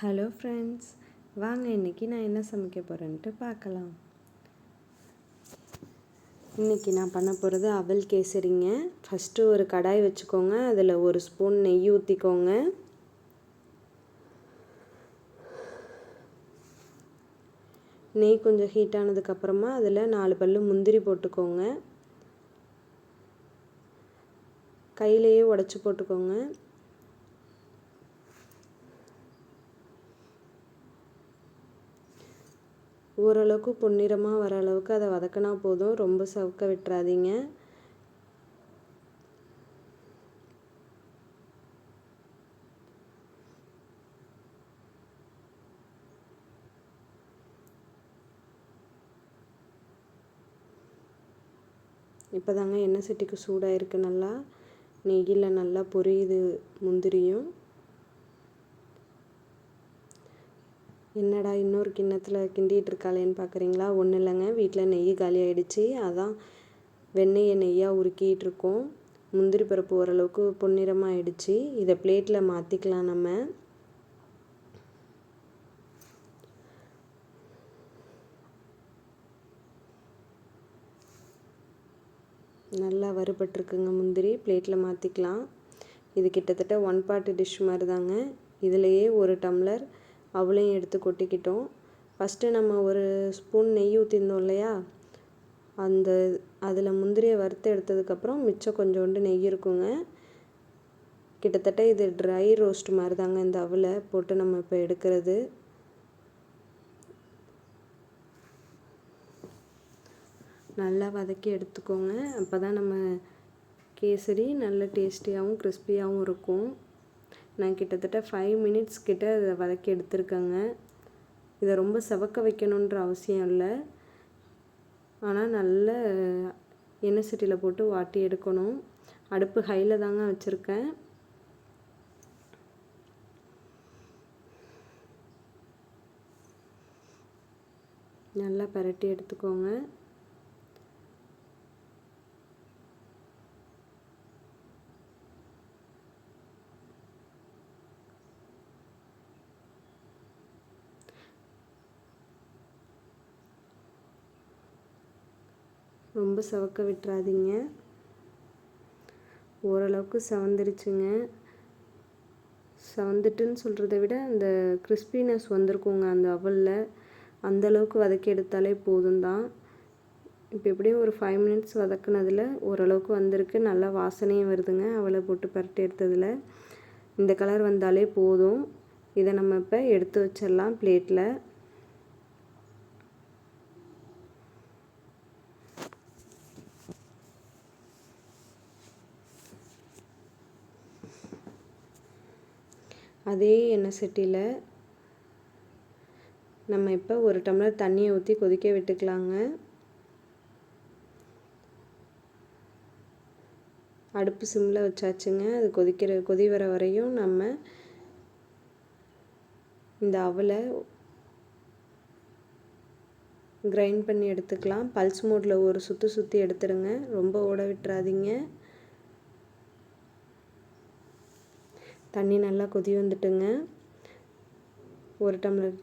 Hello friends வாங்க இன்றைக்கி நான் என்ன சமைக்க போகிறேன்ட்டு பார்க்கலாம். இன்றைக்கி நான் பண்ண போகிறது அவல் கேசரிங்க. ஃபஸ்ட்டு ஒரு கடாய் வச்சுக்கோங்க. அதில் ஒரு ஸ்பூன் நெய் ஊற்றிக்கோங்க நெய் கொஞ்சம் ஹீட் ஆனதுக்கப்புறமா அதில் நாலு பல் முந்திரி போட்டுக்கோங்க. கையிலையே உடச்சி போட்டுக்கோங்க. ஓரளவுக்கு பொன்னிறமாக வர அளவுக்கு அதை வதக்கினா போதும். ரொம்ப சவுக்க விட்டுறாதீங்க. இப்போ தாங்க எண்ணெய் சட்டிக்கு சூடாக இருக்குது நல்லா நெய்யில் நல்லா பொரியுது முந்திரியும். என்னடா இன்னொரு கிண்ணத்தில் கிண்டிகிட்டு இருக்காளேன்னு பார்க்குறீங்களா ஒன்றும் இல்லைங்க. வீட்டில் நெய் காலி ஆகிடுச்சி அதான் வெண்ணெயை நெய்யாக உருக்கிட்டு இருக்கோம். முந்திரி பருப்பு ஓரளவுக்கு பொன்னிறமாக ஆயிடுச்சு. இதை பிளேட்டில் மாற்றிக்கலாம் நம்ம. நல்லா வறுபட்டுருக்குங்க முந்திரி. பிளேட்டில் மாற்றிக்கலாம் இது கிட்டத்தட்ட ஒன் பார்ட்டு டிஷ் மாதிரி தாங்க இதுலேயே ஒரு டம்ளர் அவளையும் எடுத்து கொட்டிக்கிட்டோம். ஃபஸ்ட்டு நம்ம ஒரு ஸ்பூன் நெய் ஊற்றிருந்தோம் இல்லையா? அந்த அதில் முந்திரியை வறுத்து எடுத்ததுக்கப்புறம் மிச்சம் கொஞ்சோண்டு நெய் இருக்குங்க. கிட்டத்தட்ட இது ட்ரை ரோஸ்ட் மாதிரி தாங்க இந்த அவலை போட்டு நம்ம இப்போ எடுக்கிறது. நல்லா வதக்கி எடுத்துக்கோங்க. அப்போ தான் நம்ம கேசரி நல்ல டேஸ்டியாகவும் கிறிஸ்பியாகவும் இருக்கும். நான் கிட்டத்தட்ட ஃபைவ் மினிட்ஸ் கிட்ட அதை வதக்கி எடுத்திருக்கேங்க. இதை ரொம்ப செவக்க வைக்கணுன்ற அவசியம் இல்லை. ஆனால் நல்ல எண்ணெய் சட்டியில் போட்டு வாட்டி எடுக்கணும். அடுப்பு ஹையில் தாங்க வச்சுருக்கேன். நல்லா பரட்டி எடுத்துக்கோங்க. ரொம்ப சவக்க விட்டுறாதீங்க. ஓரளவுக்கு சவந்துருச்சுங்க. சவந்துட்டுன்னு சொல்கிறத விட அந்த கிறிஸ்பினஸ் வந்திருக்குங்க அந்த அவலில் அந்தளவுக்கு வதக்கி எடுத்தாலே போதும் தான் இப்போ எப்படியும் ஒரு ஃபைவ் மினிட்ஸ் வதக்குனதில் ஓரளவுக்கு வந்திருக்கு. நல்லா வாசனையும் வருதுங்க அவளை போட்டு பரட்டி எடுத்ததில். இந்த கலர் வந்தாலே போதும். இதை நம்ம இப்போ எடுத்து வச்சிடலாம் பிளேட்டில் அதே எண்ணெய் சட்டியில் நம்ம இப்போ ஒரு டம்ளர் தண்ணியை ஊற்றி கொதிக்க விட்டுக்கலாங்க. அடுப்பு சிம்மில் வச்சாச்சுங்க. அது கொதிக்கிற கொதி வர வரையும் நம்ம இந்த அவலை கிரைண்ட் பண்ணி எடுத்துக்கலாம். பல்ஸ் மோட்டில் ஒரு சுற்றி சுற்றி எடுத்துடுங்க. ரொம்ப ஓட விட்டுறாதீங்க. தண்ணி நல்லா கொதி வந்துட்டுங்க. ஒரு டம்ளர்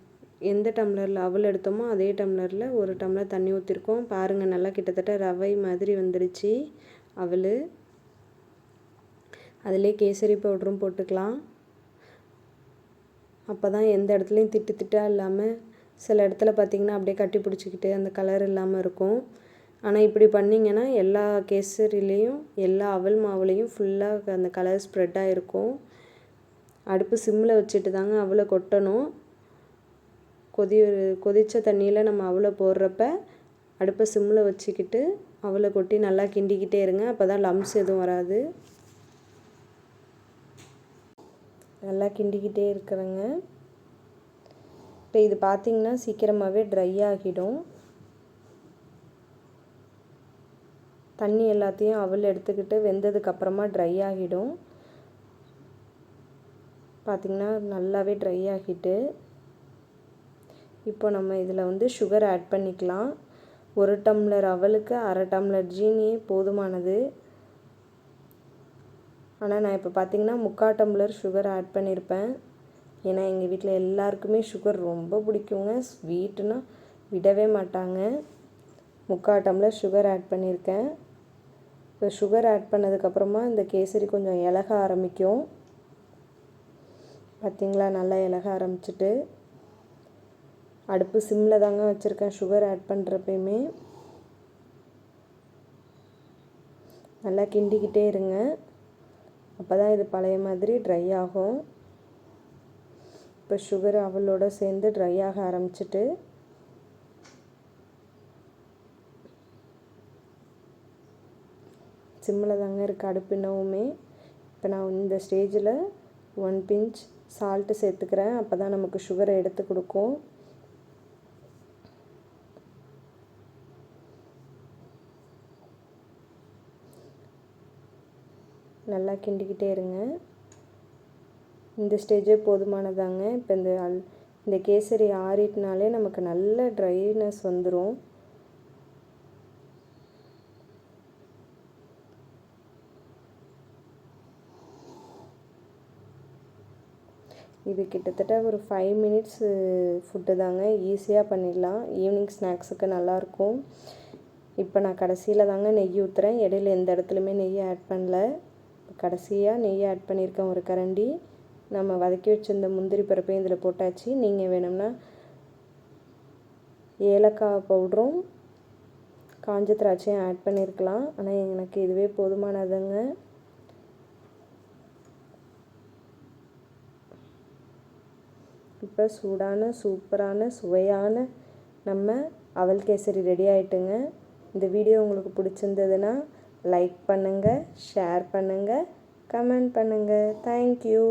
எந்த டம்ளரில் அவல் எடுத்தோமோ அதே டம்ளரில் ஒரு டம்ளர் தண்ணி ஊற்றிருக்கோம் பாருங்கள் நல்லா கிட்டத்தட்ட ரவை மாதிரி வந்துடுச்சு அவல். அதிலே கேசரி பவுடரும் போட்டுக்கலாம். அப்போ தான் எந்த இடத்துலையும் திட்டு திட்டாக இல்லாமல் சில இடத்துல பார்த்திங்கன்னா அப்படியே கட்டி பிடிச்சிக்கிட்டு அந்த கலர் இல்லாமல் இருக்கும். ஆனால் இப்படி பண்ணிங்கன்னா எல்லா கேசரிலேயும் எல்லா அவல் மாவுலேயும் ஃபுல்லாக அந்த கலர் ஸ்ப்ரெட்டாக இருக்கும். அடுப்பு சிம்மில் வச்சுட்டு தாங்க அவளை கொட்டணும். கொதி கொதித்த தண்ணியில் நம்ம அவளை போடுறப்ப அடுப்பை சிம்மில் வச்சுக்கிட்டு அவளை கொட்டி நல்லா கிண்டிக்கிட்டே இருங்க. அப்போ தான் லம்ஸ் எதுவும் வராது. நல்லா கிண்டிக்கிட்டே இருக்கிறேங்க. இப்போ இது பார்த்திங்கன்னா சீக்கிரமாகவே ட்ரை ஆகிடும். தண்ணி எல்லாத்தையும் அவள் எடுத்துக்கிட்டு வெந்ததுக்கப்புறமா ட்ரை ஆகிடும். பார்த்திங்கன்னா நல்லாவே ட்ரை ஆகிட்டு இப்போ நம்ம இதில் வந்து சுகர் ஆட் பண்ணிக்கலாம். ஒரு டம்ளர் அவலுக்கு அரை டம்ளர் ஜீனியே போதுமானது. ஆனால் நான் இப்போ பார்த்திங்கன்னா முக்கால் டம்ளர் சுகர் ஆட் பண்ணியிருப்பேன் ஏன்னா எங்கள் வீட்டில் எல்லாருக்குமே சுகர் ரொம்ப பிடிக்குங்க. ஸ்வீட்டுனா விடவே மாட்டாங்க. முக்கால் டம்ளர் சுகர் ஆட் பண்ணியிருக்கேன் இப்போ சுகர் ஆட் பண்ணதுக்கப்புறமா இந்த கேசரி கொஞ்சம் இலக ஆரம்பிக்கும். பார்த்திங்களா நல்லா இலக ஆரம்பிச்சிட்டு. அடுப்பு சிம்மில் தாங்க வச்சுருக்கேன் சுகர் ஆட் பண்ணுறப்பயுமே நல்லா கிண்டிக்கிட்டே இருங்க. அப்போ தான் இது பழைய மாதிரி ட்ரை ஆகும். இப்போ சுகர் அவளோட சேர்ந்து ட்ரை ஆக ஆரம்பிச்சிட்டு. சிம்மில் தாங்க இருக்குது அடுப்பு இன்னமுமே. இப்போ நான் இந்த ஸ்டேஜில் ஒன் பிஞ்ச் சால்ட்டு சேர்த்துக்கிறேன். அப்போ தான் நமக்கு சுகரை எடுத்து கொடுக்கும். நல்லா கிண்டிக்கிட்டே இருங்க. இந்த ஸ்டேஜே போதுமானதாங்க. இப்போ இந்த அல் இந்த கேசரி ஆறிட்டினாலே நமக்கு நல்ல ட்ரைனஸ் வந்துடும் இது கிட்டத்தட்ட ஒரு ஃபைவ் மினிட்ஸு ஃபுட்டு தாங்க. ஈஸியாக பண்ணிடலாம். ஈவினிங் ஸ்நாக்ஸுக்கு நல்லாயிருக்கும். இப்போ நான் கடைசியில் தாங்க நெய் ஊற்றுறேன் இடையில எந்த இடத்துலையுமே நெய் ஆட் பண்ணல. கடைசியாக நெய் ஆட் பண்ணியிருக்கேன் ஒரு கரண்டி. நம்ம வதக்கி வச்சிருந்த முந்திரி பருப்பையும் இதில் போட்டாச்சு. நீங்கள் வேணும்னா ஏலக்காய் பவுடரும் காஞ்ச திராட்சையும் ஆட் பண்ணியிருக்கலாம் ஆனால் எனக்கு இதுவே போதுமானதுங்க. இப்போ சூடான சூப்பரான சுவையான நம்ம அவல் கேசரி ரெடி ஆகிட்டுங்க இந்த வீடியோ உங்களுக்கு பிடிச்சிருந்ததுன்னா லைக் பண்ணுங்கள் ஷேர் பண்ணுங்கள் கமெண்ட் பண்ணுங்கள் தேங்க்யூ